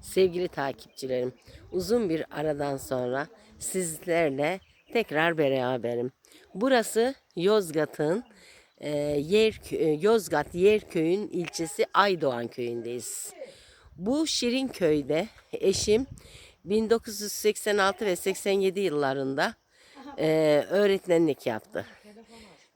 Sevgili takipçilerim, uzun bir aradan sonra sizlerle tekrar beraberim. Burası Yozgat'ın e, yer e, Yozgat Yerköy'ün ilçesi Aydoğan köyündeyiz. Bu Şirin köyde eşim 1986 ve 87 yıllarında e, öğretmenlik yaptı.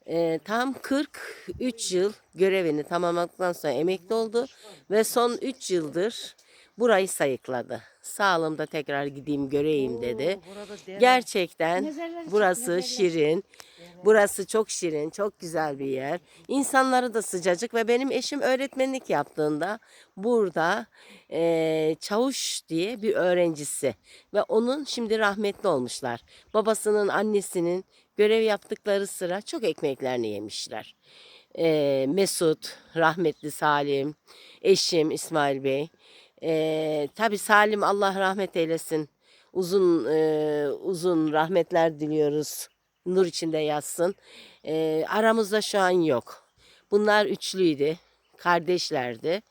E, tam 43 yıl görevini tamamladıktan sonra emekli oldu ve son 3 yıldır burayı sayıkladı. Sağlığımda tekrar gideyim göreyim dedi. Gerçekten burası şirin. Burası çok şirin, çok güzel bir yer. İnsanları da sıcacık ve benim eşim öğretmenlik yaptığında burada eee, Çavuş diye bir öğrencisi ve onun şimdi rahmetli olmuşlar. Babasının, annesinin görev yaptıkları sıra çok ekmeklerini yemişler. Eee, Mesut, rahmetli Salim, eşim İsmail Bey. Eee tabii Salim Allah rahmet eylesin. Uzun eee, uzun rahmetler diliyoruz. Nur içinde yatsın. Eee, aramızda şu an yok. Bunlar üçlüydü. Kardeşlerdi.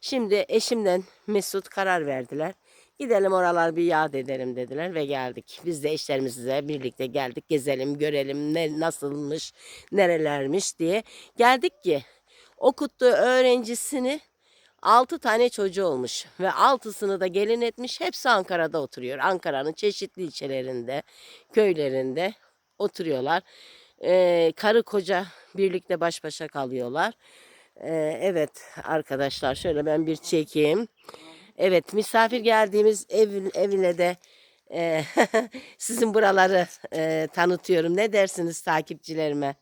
Şimdi eşimden Mesut karar verdiler. Gidelim oralar bir yad edelim dediler ve geldik. Biz de eşlerimizle birlikte geldik. Gezelim, görelim ne nasılmış, nerelermiş diye. Geldik ki okuttuğu öğrencisini 6 tane çocuğu olmuş ve altısını da gelin etmiş. Hepsi Ankara'da oturuyor. Ankara'nın çeşitli ilçelerinde, köylerinde oturuyorlar. Ee, karı koca birlikte baş başa kalıyorlar. Ee, evet arkadaşlar şöyle ben bir çekeyim. Evet misafir geldiğimiz ev, evine de e, sizin buraları e, tanıtıyorum. Ne dersiniz takipçilerime?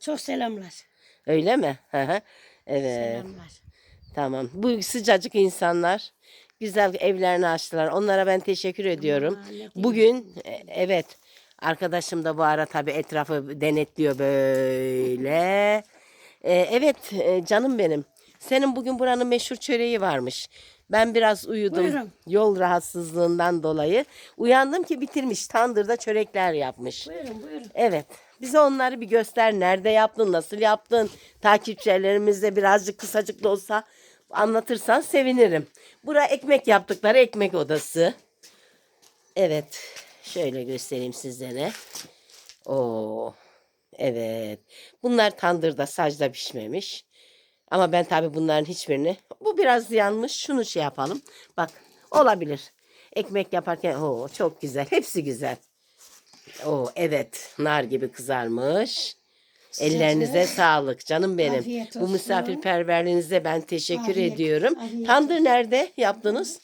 Çok selamlar. Öyle mi? Evet. Selamlar. Tamam. Bu sıcacık insanlar güzel evlerini açtılar. Onlara ben teşekkür ediyorum. Bugün e, evet arkadaşım da bu ara tabii etrafı denetliyor böyle. E, evet e, canım benim. Senin bugün buranın meşhur çöreği varmış. Ben biraz uyudum Buyurun. yol rahatsızlığından dolayı. Uyandım ki bitirmiş. Tandırda çörekler yapmış. Buyurun buyurun. Evet. Bize onları bir göster. Nerede yaptın, nasıl yaptın? Takipçilerimizle birazcık kısacık da olsa anlatırsan sevinirim. Bura ekmek yaptıkları ekmek odası. Evet. Şöyle göstereyim sizlere. Oo. Evet. Bunlar tandırda sacda pişmemiş. Ama ben tabii bunların hiçbirini bu biraz yanmış. Şunu şey yapalım. Bak olabilir. Ekmek yaparken o çok güzel. Hepsi güzel. O evet nar gibi kızarmış. Ellerinize sağlık canım benim. Bu misafirperverliğinize ben teşekkür Afiyet- ediyorum. afiyet Tandır nerede yaptınız?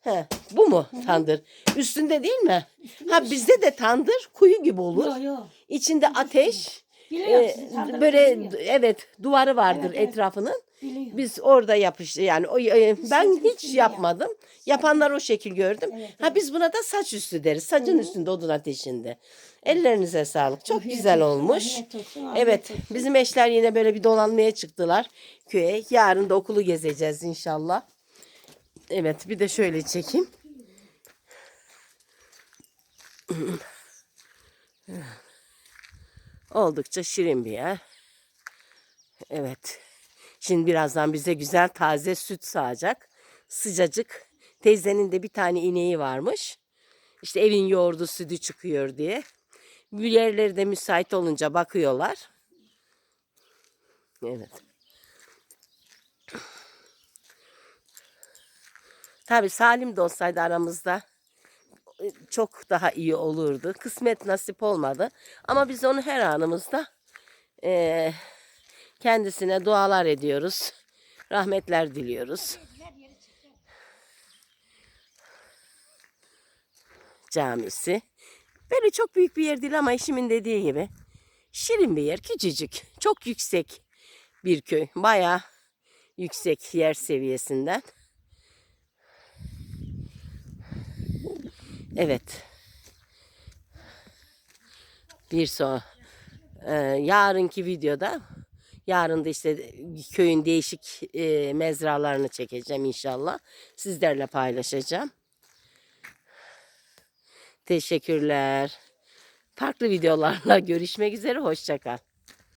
He, bu mu tandır? Üstünde değil mi? Ha bizde de tandır kuyu gibi olur. Yok yok. İçinde ateş. Biliyorum e, sizi, tandır böyle biliyorum. evet duvarı vardır Evet, evet. etrafının. Biliyorum. Biz orada yapıştı yani o e, ben üstünde hiç yap. yapmadım. Yapanlar o şekil gördüm. Evet, Ha biz buna da saç üstü deriz. Saçın üstünde odun ateşinde. Ellerinize sağlık. Çok güzel olmuş. afiyet olsun, afiyet Evet, olsun. bizim eşler yine böyle bir dolanmaya çıktılar köye. Yarın da okulu gezeceğiz inşallah. Evet, bir de şöyle çekeyim. Oldukça şirin bir yer. Evet. Şimdi birazdan bize güzel taze süt sağacak. Sıcacık. Teyzenin de bir tane ineği varmış. İşte evin yoğurdu sütü çıkıyor diye. Yerleri de müsait olunca bakıyorlar. Evet. Tabii Salim de olsaydı aramızda çok daha iyi olurdu. Kısmet nasip olmadı. Ama biz onu her anımızda eee, kendisine dualar ediyoruz. Rahmetler diliyoruz. Camisi. Böyle çok büyük bir yer değil ama eşimin dediği gibi. Şirin bir yer, küçücük. Çok yüksek bir köy. Bayağı yüksek yer seviyesinden. Evet. Bir son e, yarınki videoda yarın da işte köyün değişik e, mezralarını çekeceğim inşallah. Sizlerle paylaşacağım. Teşekkürler. Farklı videolarla görüşmek üzere. Hoşçakal.